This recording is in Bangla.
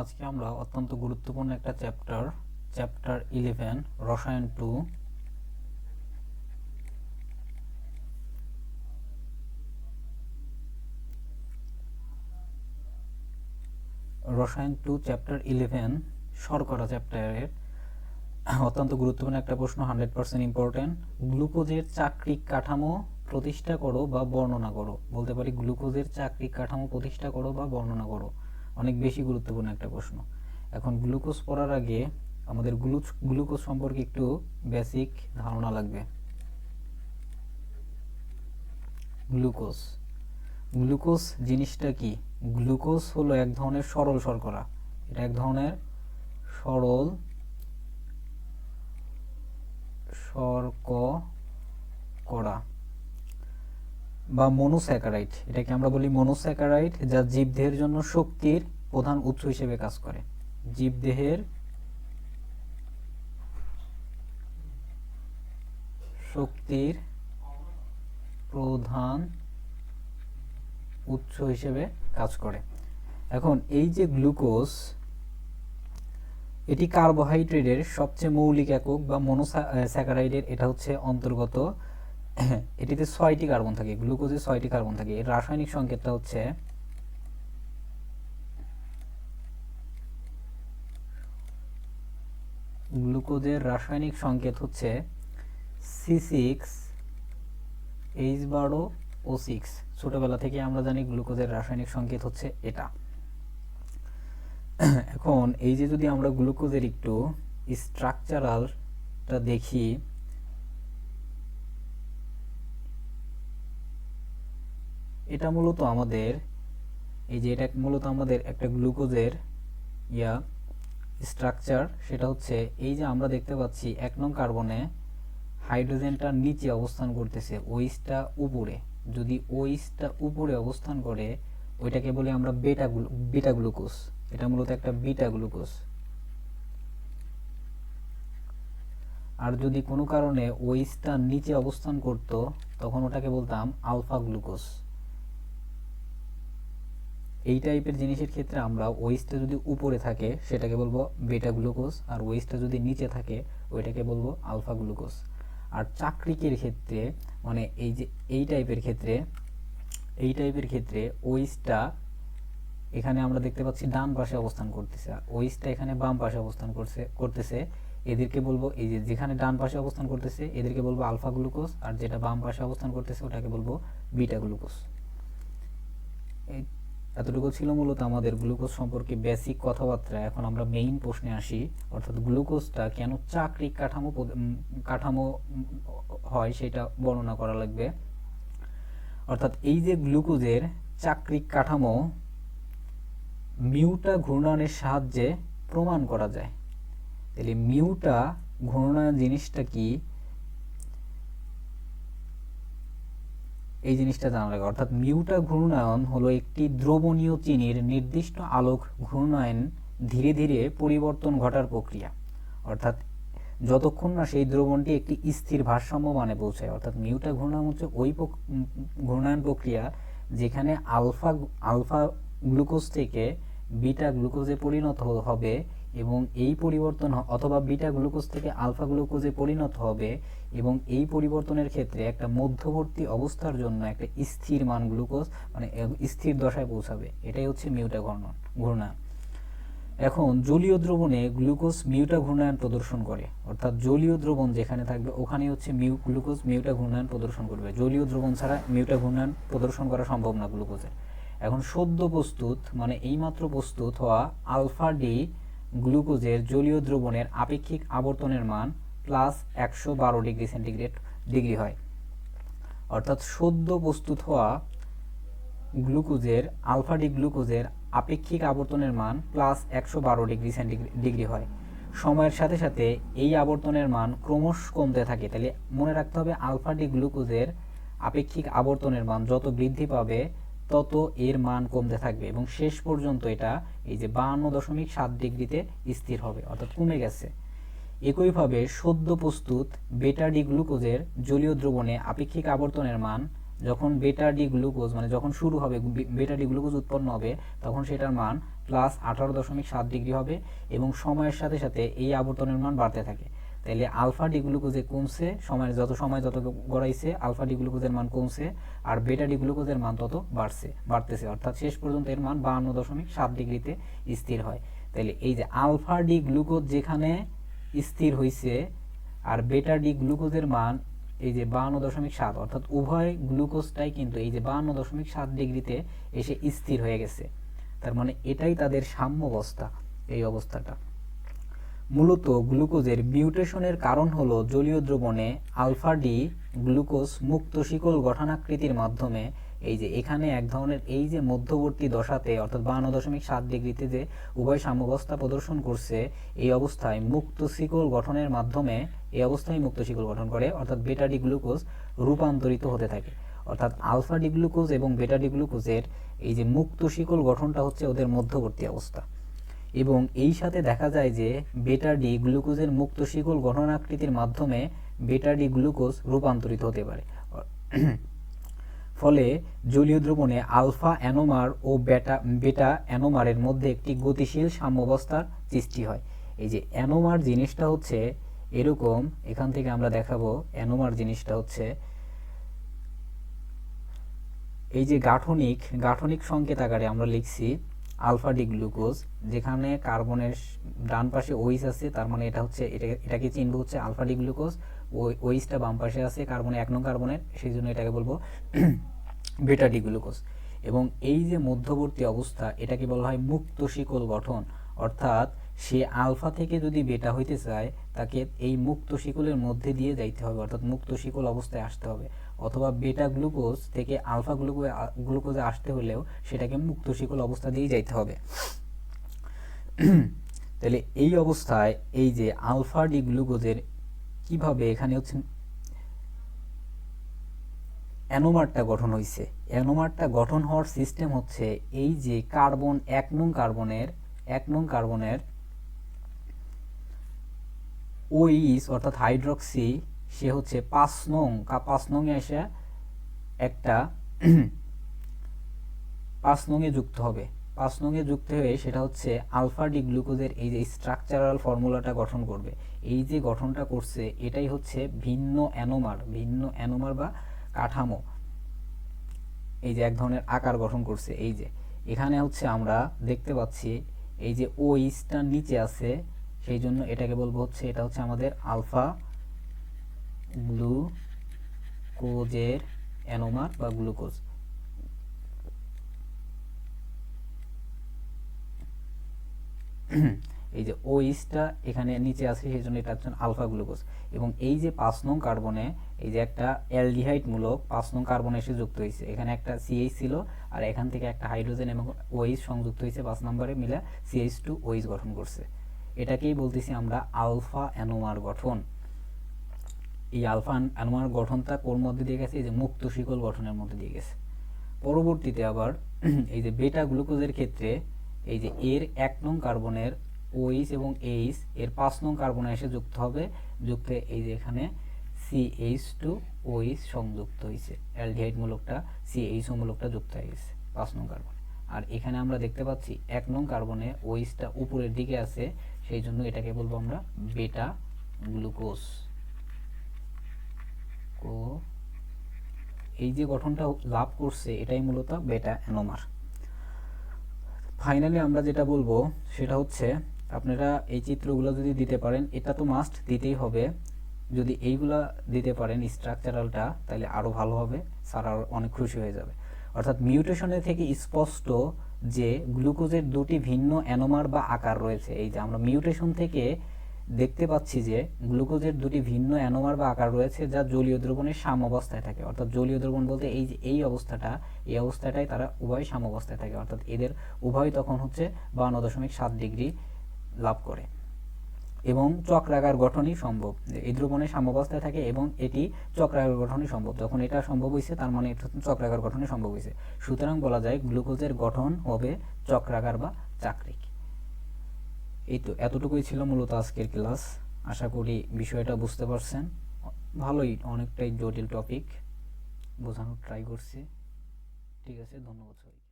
আজকে আমরা অত্যন্ত গুরুত্বপূর্ণ একটা চ্যাপ্টার চ্যাপ্টার ইলেভেন রসায়ন টু রসায়ন টু চ্যাপ্টার ইলেভেন শর্করা চ্যাপ্টারের অত্যন্ত গুরুত্বপূর্ণ একটা প্রশ্ন হান্ড্রেড পার্সেন্ট ইম্পর্টেন্ট গ্লুকোজের চাকরিক কাঠামো প্রতিষ্ঠা করো বা বর্ণনা করো। বলতে পারি, গ্লুকোজের চাকরিক কাঠামো প্রতিষ্ঠা করো বা বর্ণনা করো। অনেক বেশি গুরুত্বপূর্ণ একটা প্রশ্ন। এখন গ্লুকোজ পড়ার আগে আমাদের গ্লুকোজ সম্পর্কে একটু বেসিক ধারণা লাগবে। গ্লুকোজ। গ্লুকোজ জিনিসটা কি? গ্লুকোজ হলো এক ধরনের সরল শর্করা। এটা এক ধরনের সরল শর্করা। বা মনোস্যাকারাইট এটাকে আমরা বলি মনোস্যাকারাইট যা জীবদেহের জন্য শক্তির প্রধান উৎস হিসেবে কাজ করে। জীবদেহের শক্তির প্রধান উৎস হিসেবে কাজ করে। এখন এই যে গ্লুকোজ, এটি কার্বোহাইড্রেটের সবচেয়ে মৌলিক একক বা মনোস্যাকারাইডের এটা হচ্ছে অন্তর্গত এটিতে ছয়টি কার্বন থাকে, গ্লুকোজে ছয়টি কার্বন থাকে। এর রাসায়নিক সংকেতটা হচ্ছে গ্লুকোজের রাসায়নিক সংকেত হচ্ছে সি সিক্স এইচ বারো ও সিক্স। ছোটবেলা থেকে আমরা জানি গ্লুকোজের রাসায়নিক সংকেত হচ্ছে এটা। এখন এই যে যদি আমরা গ্লুকোজের একটু স্ট্রাকচারালটা দেখি এটা মূলত আমাদের, এই যে এটা মূলত আমাদের একটা গ্লুকোজের ইয়া স্ট্রাকচার, সেটা হচ্ছে এই যে আমরা দেখতে পাচ্ছি এক নং কার্বনে হাইড্রোজেনটা নিচে অবস্থান করতেছে, ওইসটা উপরে। যদি ওইসটা উপরে অবস্থান করে, ওইটাকে বলি আমরা বেটা বিটা গ্লুকোজ এটা মূলত একটা বিটা গ্লুকোজ আর যদি কোনো কারণে ওইসটা নিচে অবস্থান করত, তখন ওটাকে বলতাম আলফা গ্লুকোজ এই টাইপের জিনিসের ক্ষেত্রে আমরা ওয়েস্টটা যদি উপরে থাকে, সেটাকে বলব বেটা গ্লুকোজ আর ওয়েস্টটা যদি নিচে থাকে, ওইটাকে বলব আলফা গ্লুকোজ আর চাকরিকের ক্ষেত্রে মানে এই যে, এই টাইপের ক্ষেত্রে, এই টাইপের ক্ষেত্রে ওয়েস্টটা এখানে আমরা দেখতে পাচ্ছি ডান পাশে অবস্থান করতেছে। আর ওয়েস্টটা এখানে বাম পাশে অবস্থান করছে, করতেছে। এদেরকে বলব, এই যে যেখানে ডান পাশে অবস্থান করতেছে, এদেরকে বলব আলফা গ্লুকোজ আর যেটা বাম পাশে অবস্থান করতেছে, ওটাকে বলব বিটা গ্লুকোজ এই এতটুকু ছিল মূলত আমাদের গ্লুকোজ সম্পর্কে বেসিক কথাবার্তা। এখন আমরা মেইন প্রশ্নে আসি, অর্থাৎ গ্লুকোজটা কেন চাকরিক কাঠামো কাঠামো হয় সেটা বর্ণনা করা লাগবে। অর্থাৎ এই যে গ্লুকোজের চাকরিক কাঠামো, মিউটা ঘূর্ণায়নের সাহায্যে প্রমাণ করা যায়। তাহলে মিউটা ঘূর্ণায়ন জিনিসটা কি? এই জিনিসটা জানা লাগে। অর্থাৎ মিউটা ঘূর্ণায়ন হলো একটি দ্রবণীয় চিনির নির্দিষ্ট আলোক ঘূর্ণায়ন ধীরে ধীরে পরিবর্তন ঘটার প্রক্রিয়া। অর্থাৎ যতক্ষণ না সেই দ্রবণটি একটি স্থির ভারসাম্য মানে পৌঁছায়, অর্থাৎ মিউটা ঘূর্ণায়ন হচ্ছে ওই ঘূর্ণায়ন প্রক্রিয়া যেখানে আলফা আলফা গ্লুকোজ থেকে বিটা গ্লুকোজে পরিণত হবে এবং এই পরিবর্তন অথবা বিটা গ্লুকোজ থেকে আলফা গ্লুকোজে পরিণত হবে এবং এই পরিবর্তনের ক্ষেত্রে একটা মধ্যবর্তী অবস্থার জন্য একটা স্থির মান গ্লুকোজ মানে স্থির দশায় পৌঁছাবে। এটাই হচ্ছে মিউটা ঘূর্ণন, ঘূর্ণায়ন। এখন জলীয় দ্রবণে গ্লুকোজ মিউটা ঘূর্ণায়ন প্রদর্শন করে। অর্থাৎ জলীয় দ্রবণ যেখানে থাকবে ওখানে হচ্ছে মিউ, গ্লুকোজ মিউটা ঘূর্ণায়ন প্রদর্শন করবে। জলীয় দ্রবণ ছাড়া মিউটা ঘূর্ণায়ন প্রদর্শন করা সম্ভব না গ্লুকোজের। এখন সদ্য প্রস্তুত মানে এইমাত্র প্রস্তুত হওয়া আলফা ডি গ্লুকোজের জলীয় দ্রবণের আপেক্ষিক আবর্তনের মান প্লাস একশো বারো ডিগ্রি সেন্টিগ্রেড ডিগ্রি হয়। অর্থাৎ সদ্য প্রস্তুত হওয়া গ্লুকোজের আলফা ডি গ্লুকোজের আপেক্ষিক আবর্তনের মান প্লাস একশো বারো ডিগ্রি সেন্টিগ্রেড ডিগ্রি হয়। সময়ের সাথে সাথে এই আবর্তনের মান ক্রমশ কমতে থাকে। তাহলে মনে রাখতে হবে আলফা ডি গ্লুকোজের আপেক্ষিক আবর্তনের মান যত বৃদ্ধি পাবে তত এর মান কমতে থাকবে এবং শেষ পর্যন্ত এটা এই যে বাহান্ন দশমিক সাত ডিগ্রিতে স্থির হবে, অর্থাৎ কমে গেছে। একইভাবে সদ্য প্রস্তুত বেটা ডি গ্লুকোজের জলীয় দ্রবণে আপেক্ষিক আবর্তনের মান, যখন বেটা ডি গ্লুকোজ মানে যখন শুরু হবে বেটা ডি গ্লুকোজ উৎপন্ন হবে, তখন সেটার মান প্লাস আঠারো দশমিক সাত ডিগ্রি হবে এবং সময়ের সাথে সাথে এই আবর্তনের মান বাড়তে থাকে। তাইলে আলফা ডি গ্লুকোজে কমছে সময়ের যত সময় যত গড়াইছে, আলফা ডি গ্লুকোজের মান কমছে আর বেটা ডি গ্লুকোজের মান তত বাড়ছে, বাড়তেছে। অর্থাৎ শেষ পর্যন্ত এর মান বাহান্ন দশমিক সাত ডিগ্রিতে স্থির হয়। তাইলে এই যে আলফা ডি গ্লুকোজ যেখানে স্থির হয়েছে আর বেটা ডি গ্লুকোজের মান এই যে বাহান্ন দশমিক সাত, অর্থাৎ উভয় গ্লুকোজটাই কিন্তু এই যে বাহান্ন দশমিক সাত ডিগ্রিতে এসে স্থির হয়ে গেছে। তার মানে এটাই তাদের সাম্য অবস্থা, এই অবস্থাটা। মূলত গ্লুকোজের মিউটেশনের কারণ হল জলীয় দ্রবণে আলফা ডি গ্লুকোজ মুক্ত শিকল গঠনাকৃতির মাধ্যমে। এই যে এখানে এক ধরনের এই যে মধ্যবর্তী দশাতে, অর্থাৎ বান্ন দশমিক সাত ডিগ্রিতে যে উভয় সাম্যাবস্থা প্রদর্শন করছে, এই অবস্থায় মুক্ত শিকল গঠনের মাধ্যমে এই অবস্থায় মুক্ত শিকল গঠন করে, অর্থাৎ বেটা ডি গ্লুকোজ রূপান্তরিত হতে থাকে। অর্থাৎ আলফা ডি গ্লুকোজ এবং বেটা ডি গ্লুকোজের এই যে মুক্ত শিকল গঠনটা হচ্ছে ওদের মধ্যবর্তী অবস্থা। এবং এই সাথে দেখা যায় যে বেটা ডি গ্লুকোজের মুক্ত শিকল গঠনাকৃতির মাধ্যমে বেটা ডি গ্লুকোজ রূপান্তরিত হতে পারে। ফলে জলীয় দ্রবণে আলফা অ্যানোমার ও বেটা বেটা অ্যানোমারের মধ্যে একটি গতিশীল সাম্যবস্থার সৃষ্টি হয়। এই যে অ্যানোমার জিনিসটা হচ্ছে এরকম, এখান থেকে আমরা দেখাবো অ্যানোমার জিনিসটা হচ্ছে এই যে গাঠনিক গাঠনিক সংকেত আকারে আমরা লিখছি আলফা ডি গ্লুকোজ যেখানে কার্বনের ডান পাশে ওইস আছে, তার মানে এটা হচ্ছে, এটা, এটাকে চিনব হচ্ছে আলফা ডি গ্লুকোজ ওই ওইসটা বাম পাশে আছে, কার্বনে এক নং কার্বনের সেই জন্য এটাকে বলব বেটা ডি গ্লুকোজ এবং এই যে মধ্যবর্তী অবস্থা, এটাকে বলা হয় মুক্ত শিকল গঠন, অর্থাৎ সে আলফা থেকে যদি বেটা হইতে চায়, তাকে এই মুক্ত শিকলের মধ্যে দিয়ে যাইতে হবে, অর্থাৎ মুক্ত শিকল অবস্থায় আসতে হবে। অথবা বেটা গ্লুকোজ থেকে আলফা গ্লুকো গ্লুকোজে আসতে হলেও সেটাকে মুক্ত শিকল অবস্থা দিয়েই যাইতে হবে। তাহলে এই অবস্থায় এই যে আলফা ডি গ্লুকোজের কীভাবে এখানে হচ্ছে অ্যানোমারটা গঠন হয়েছে অ্যানোমারটা গঠন হওয়ার সিস্টেম হচ্ছে এই যে কার্বন এক নং কার্বনের এক নং কার্বনের ওইস অর্থাৎ হাইড্রক্সি সে হচ্ছে পাঁচ নং। কা পাঁচ নং এসে একটা পাঁচ নংয়ে যুক্ত হবে। পাঁচ নংয়ে যুক্ত হয়ে সেটা হচ্ছে আলফা ডি গ্লুকোজের এই যে স্ট্রাকচারাল ফর্মুলাটা গঠন করবে। এই যে গঠনটা করছে, এটাই হচ্ছে ভিন্ন অ্যানোমার ভিন্ন অ্যানোমার বা কাঠামো। এই যে এক ধরনের আকার গঠন করছে, এই যে। এখানে হচ্ছে আমরা দেখতে পাচ্ছি, এই যে ও ইসটা নিচে আছে সেই জন্য এটাকে বলব হচ্ছে, এটা হচ্ছে আমাদের আলফা গ্লুকোজের অ্যানোমার বা গ্লুকোজ। এই যে ও ইসটা এখানে নিচে আছে, সেই জন্য এটা হচ্ছে আলফা গ্লুকোজ। এবং এই যে পাঁচ নং কার্বনে, এই যে একটা অ্যালডিহাইড মূলক, পাঁচ নং কার্বন এসে যুক্ত হয়েছে। এখানে একটা সিএইচ ছিল, আর এখান থেকে একটা হাইড্রোজেন এবং ওইস সংযুক্ত হয়েছে, পাঁচ নম্বরে মিলে সিএইচ টু ওইস গঠন করছে। এটাকেই বলতেছি আমরা আলফা অ্যানোমার গঠন। এই আলফা অ্যানোমার গঠনটা কোর মধ্যে দিয়ে গেছে? এই যে মুক্ত শিকল গঠনের মধ্যে দিয়ে গেছে। পরবর্তীতে আবার এই যে বেটা গ্লুকোজের ক্ষেত্রে এই যে এর এক নং কার্বনের ওইস এবং এইচ এর পাঁচ নং কার্বনে এসে যুক্ত হবে, যুক্ত এই যে এখানে সিএইচ টু ওইস সংযুক্ত হয়েছে। অ্যালডিহাইড মূলকটা সিএইচ মূলকটা যুক্ত হয়ে গেছে, পাঁচ নং কার্বনে। আর এখানে আমরা দেখতে পাচ্ছি এক নং কার্বনে ওইসটা উপরের দিকে আছে সেই জন্য এটাকে বলব আমরা বেটা গ্লুকোজ ও এই যে গঠনটা লাভ করছে, এটাই মূলত বেটা অ্যানোমার ফাইনালি আমরা যেটা বলব, সেটা হচ্ছে, আপনারা এই চিত্রগুলো যদি দিতে পারেন, এটা তো মাস্ট দিতেই হবে। যদি এইগুলা দিতে পারেন স্ট্রাকচারালটা তাহলে আরও ভালো হবে স্যার আরও অনেক খুশি হয়ে যাবে। অর্থাৎ মিউটেশনের থেকে স্পষ্ট যে গ্লুকোজের দুটি ভিন্ন অ্যানোমার বা আকার রয়েছে। এই যে আমরা মিউটেশন থেকে দেখতে পাচ্ছি যে গ্লুকোজের দুটি ভিন্ন অ্যানোমার বা আকার রয়েছে যা জলীয় দ্রবণের সাম অবস্থায় থাকে। অর্থাৎ জলীয় দ্রবণ বলতে এই যে এই অবস্থাটা, এই অবস্থাটাই তারা উভয় সাম্যবস্থায় থাকে। অর্থাৎ এদের উভয় তখন হচ্ছে বান্ন দশমিক সাত ডিগ্রি লাভ করে। এবং চক্রাকার গঠনই সম্ভব। এই দ্রবণের সাম্যাবস্থায় থাকে এবং এটি চক্রাকার গঠনই সম্ভব। যখন এটা সম্ভব হয়েছে তার মানে এটা চক্রাকার গঠনই সম্ভব হয়েছে সুতরাং বলা যায় গ্লুকোজের গঠন হবে চক্রাকার বা চাকরিক। এই তো, এতটুকুই ছিল মূলত আজকের ক্লাস। আশা করি বিষয়টা বুঝতে পারছেন। ভালোই, অনেকটাই জটিল টপিক বোঝানোর ট্রাই করছি। ঠিক আছে, ধন্যবাদ সবাইকে।